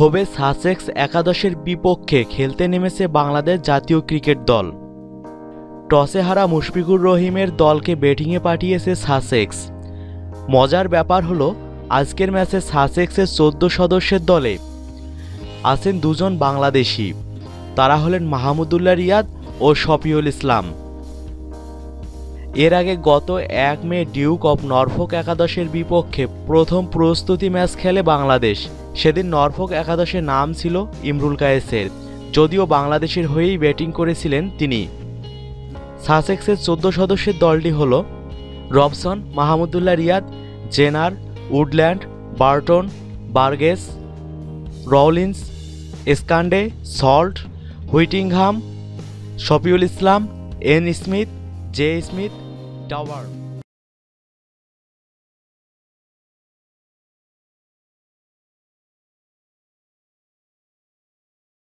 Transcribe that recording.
হবে সাসেক্স একাদশের বিপক্ষে খেলতে নেমেছে বাংলাদেশ জাতীয় ক্রিকেট দল। টসে হারা মুশফিকুর রহিমের দলকে ব্যাটিংয়ে পাঠিয়েছে সাসেক্স। মজার ব্যাপার হলো, আজকের ম্যাচে সাসেক্সের চোদ্দ সদস্যের দলে আছেন দুজন বাংলাদেশি। তারা হলেন মাহমুদুল্লাহ রিয়াদ ও শফিউল ইসলাম। এর আগে গত এক মে ডিউক অব নরফোক একাদশের বিপক্ষে প্রথম প্রস্তুতি ম্যাচ খেলে বাংলাদেশ। সেদিন নরফোক একাদশের নাম ছিল ইমরুল কায়েসের, যদিও বাংলাদেশের হয়েই ব্যাটিং করেছিলেন তিনি। সাসেক্সের চোদ্দ সদস্যের দলটি হল Robson, Mahmudullah Riyad, Jenner, Woodland, Burton, Burgess Rawlins Escande Salt, Whittingham, Shafiul Islam, N Smith J Smith tower